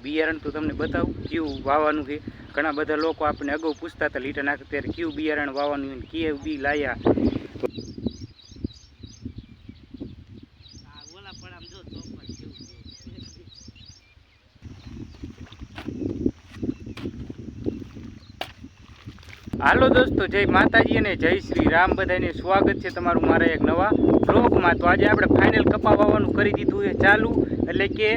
બિયારણ તો તમને બતાવું કયું વાવવાનું છે? ઘણા બધા લોકો આપણને અગાઉ પૂછતા હતા લીટા નાખ ત્યારે કયું બિયારણ વાવવાનું કે બી લાયા. હાલો દોસ્તો જય માતાજી અને જય શ્રી રામ. બધાને સ્વાગત છે તમારું મારા એક નવા બ્લોગમાં તો આજે આપણે ફાઇનલ કપા વાવવાનું કરી દીધું છે ચાલુ. એટલે કે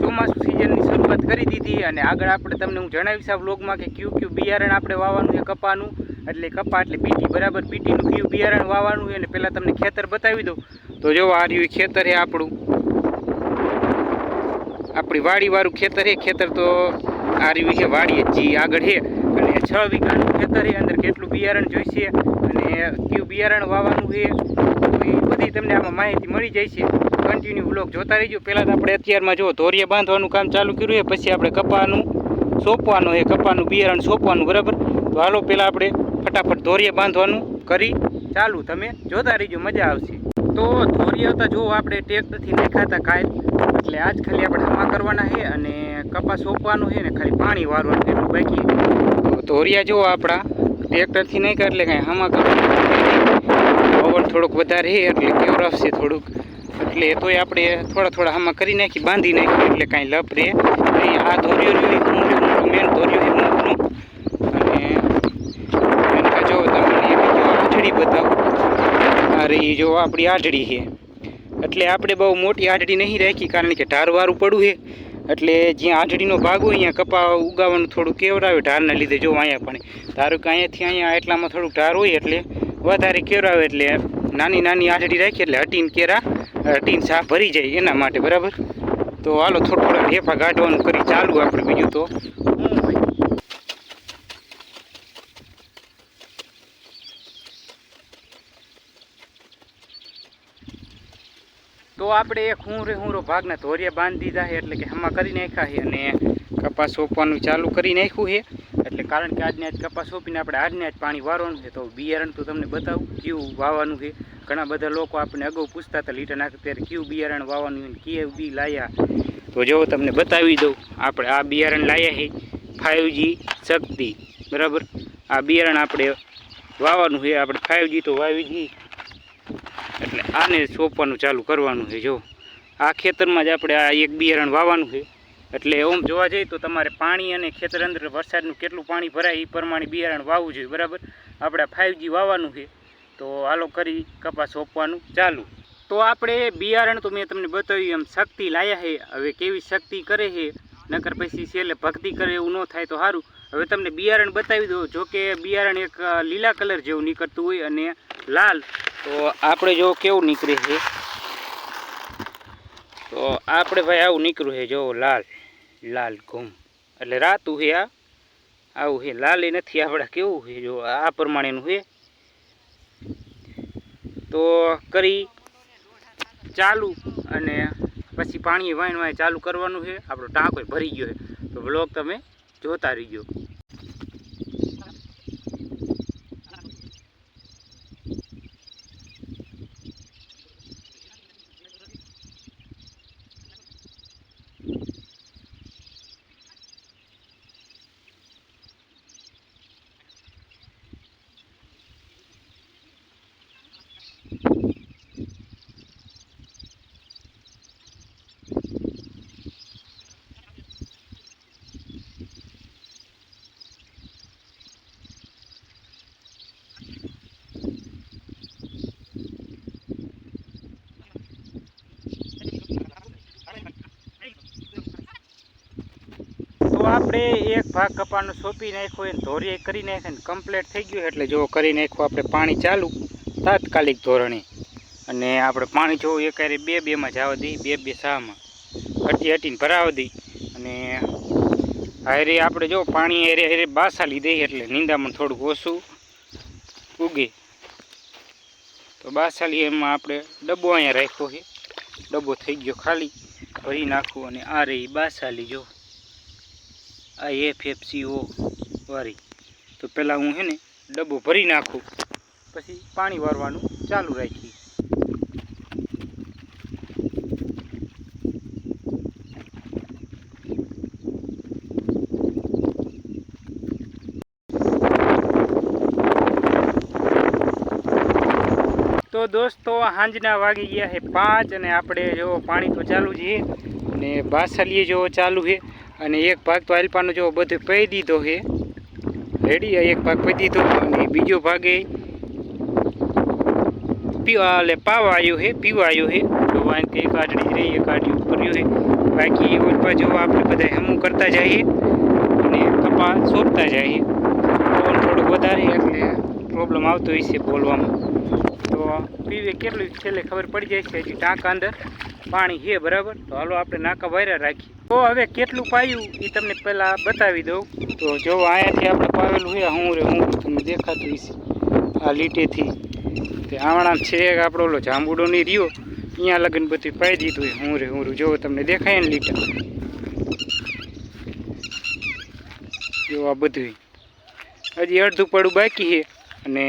ચોમાસું સિઝનની શરૂઆત કરી દીધી અને આગળ આપણે તમને હું જણાવીશ આ બ્લોગમાં કે કયું કયું બિયારણ આપણે વાવવાનું છે કપાનું. એટલે કપા એટલે બીટી બરાબર? બીટીનું કયું બિયારણ વાવવાનું અને પહેલાં તમને ખેતર બતાવી દઉં. તો જો આ રહ્યું ખેતર છે આપણું. આપણી વાડીવાળું ખેતર છે. ખેતર તો આ રહ્યું છે વાડી જી આગળ છે. અને છ વીઘાનું ખેતર છે. અંદર કેટલું બિયારણ જોઈશે અને કયું બિયારણ વાવવાનું છે. તો એ બધી તમને આમાં માહિતી મળી જાય છે કન્ટિન્યુ બ્લોક જોતા રહીજો. પહેલાં તો આપણે અત્યારમાં જો ધોરીએ બાંધવાનું કામ ચાલુ કર્યું છે, પછી આપણે કપાનું સોંપવાનું છે, કપાનું બિયારણ સોંપવાનું, બરાબર? તો હાલો પહેલાં આપણે ફટાફટ ધોરિયા બાંધવાનું કરી ચાલુ. તમે જોતા રહીજો, મજા આવશે. તો ધોરિયા તો જો આપણે ટ્રેક્ટરથી નાખાતા કાંઈ એટલે આજ ખાલી આપણે હમા કરવાના છે અને કપા સોંપવાનું છે ને ખાલી પાણી વારવાનું એટલું બાકી ધોરિયા જો આપણા ટ્રેક્ટરથી નહીં કરે એટલે કાંઈ હમા કરવાનું પવન થોડુંક વધારે છે, એટલે કેવરાવશે થોડુંક. એટલે તોય આપણે થોડા થોડા આમાં કરી નાખી, બાંધી નાખી, એટલે કાંઈ લપ રહે. આ ધોરિયો રહ્યો, એ મોટું મેન ધોરિયો એ મોટું અને જો તમને આજળી બતાવું. અરે એ જો આપણી આજળી છે. એટલે આપણે બહુ મોટી આઢળી નહીં રાખી, કારણ કે ઢારવાળું પડવું છે. એટલે જ્યાં આઢળીનો ભાગ હોય, અહીંયા કપા ઉગાવવાનું થોડું કેવરાવે ઢારના લીધે. જો અહીંયા પણ, ધારો કે અહીંયાથી અહીંયા એટલામાં થોડુંક ઢાર હોય, એટલે વધારે કેવરાવે, એટલે નાની નાની આઢળી રાખી, એટલે હટીને કેરા હટીને સાફ ભરી જાય એના માટે, બરાબર? તો હાલો થોડું થોડા ઢેફા ગાઢવાનું કરી, ચાલુ આપણે બીજું તો. તો આપણે એક હુંરે હુંરો ભાગના ધોરિયા બાંધી દીધા છે, એટલે કે હમા કરી નાખ્યા છે અને કપાસ સોંપવાનું ચાલુ કરી નાખ્યું છે. એટલે કારણ કે આજને આજ કપાસ સોંપીને આપણે આજને આજ પાણી વારવાનું છે, તો બિયારણ તો તમને બતાવું કેવું વાવવાનું છે. ઘણા બધા લોકો આપણને અગાઉ પૂછતા હતા લીટર નાખે ત્યારે કેવું બિયારણ વાવવાનું છે? કેવું બી લાયા. તો જો તમને બતાવી દઉં, આપણે આ બિયારણ લાયા છે ફાઇવજી શક્તિ. બરાબર? આ બિયારણ આપણે વાવવાનું છે, આપણે ફાઇવજી તો વાવીજી એટલે આને સોંપવાનું ચાલુ કરવાનું છે, જો. આ ખેતરમાં જ આપણે આ એક બિયારણ વાવવાનું છે. એટલે ઓમ જોવા જઈએ તો તમારે પાણી અને ખેતર અંદર વરસાદનું કેટલું પાણી ભરાય એ પ્રમાણે બિયારણ વાવવું જોઈએ, બરાબર? આપણે ફાઇવજી વાવવાનું છે. તો હાલો કરી કપાસ સોંપવાનું ચાલુ. તો આપણે બિયારણ તો મેં તમને બતાવ્યું, એમ શક્તિ લાયા છે. હવે કેવી શક્તિ કરે છે? નકર પછી છેલ્લે ભક્તિ કરે એવું ન થાય તો સારું હવે તમને બિયારણ બતાવી દો જો કે બિયારણ એક લીલા કલર જેવું નીકળતું હોય અને લાલ. તો આપણે જો કેવું નીકળે છે? તો આપણે ભાઈ આવું નીકળ્યું છે જો લાલ લાલ ઘૂમ એટલે રાતું છે આ. આવું છે. લાલ એ નથી, આપણે કેવું છે જો આ પ્રમાણેનું છે. તો કરી ચાલુ અને પછી પાણી વાઈન વાય ચાલુ કરવાનું છે. આપણો ટાંકો ભરી ગયો છે. તો બ્લોક તમે જોતા રહીજો તો આપણે એક ભાગ કપાળનો સોંપી નાખ્યો એને ધોરીએ કરી નાખ્યો ને કમ્પ્લીટ થઈ ગયું એટલે જો કરી નાખ્યું આપણે પાણી ચાલુ, તાત્કાલિક ધોરણે. અને આપણે પાણી જો એકારે બે બેમાં જવા દઈએ બે બે સામાં હટી હટીને ભરાવા દઈ. અને હારે આપણે જો પાણી હેરે હેરે બાસાલી દઈએ એટલે નીંદામણ થોડુંક ઓછું ઉગે. તો બાસાલી એમાં આપણે ડબ્બો અહીંયા રાખ્યો છે. ડબ્બો થઈ ગયો ખાલી. ભરી નાખવું અને આ રહી બાસાલી જો I F F C O વારી તો પહેલાં હું હે ડબ્બો ભરી નાખું, પછી પાણી વારવાનું ચાલુ રાખીએ. તો દોસ્તો સાંજના વાગી ગયા છે પાંચ અને આપણે જો પાણી તો ચાલુ છે ને બાસલીએ જો ચાલુ છે. અને એક ભાગ તો આલપાનો જો બધું પહી દીધો છે. રેડી એક ભાગ પહી દીધો અને બીજો ભાગે પીવા એટલે પાવા આવ્યો છે, પીવા આવ્યો છે. તો વાંક એક જ રહી એક આટડી કર્યું છે. બાકી ઓલપા જો આપણે બધા હેમું કરતા જઈએ અને કપા સોંપતા જઈએ. પવન થોડુંક વધારે, એટલે પ્રોબ્લેમ આવતો હોય છે બોલવામાં. તો પીવે કેટલું છેલ્લે ખબર પડી જાય છે, હજી ટાંકા અંદર. પાણી છે, બરાબર? તો હાલો આપણે નાકા વાયરા રાખીએ. તો હવે કેટલું પાયું એ તમને પહેલાં બતાવી દઉં. તો જો અહીંયાથી આપણે પાવેલું છે, હું રે હું તમને દેખાતું હશે. આ લીટેથી. તે આમણામ છે એક આપણો ઓલો જાંબુડો નહીં રહ્યો. અહીંયા લગ્ન બધું પાઈ દીધું હોય હું રે હું જો તમને દેખાય ને લીટા. જો આ બધું હજી અડધું પડું બાકી છે, અને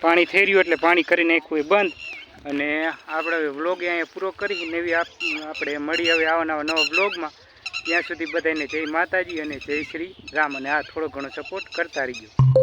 પાણી થઈ રહ્યું, એટલે પાણી કરી નાખ્યું એ બંધ. અને આપણે વ્લોગ અહીંયા પૂરો કરી નવી આપ- આપણે મળી હવે આવા નવા વ્લોગમાં ત્યાં સુધી બધાને જય માતાજી અને જય શ્રી રામ. અને આ થોડો ઘણો સપોર્ટ કરતા રહીજો.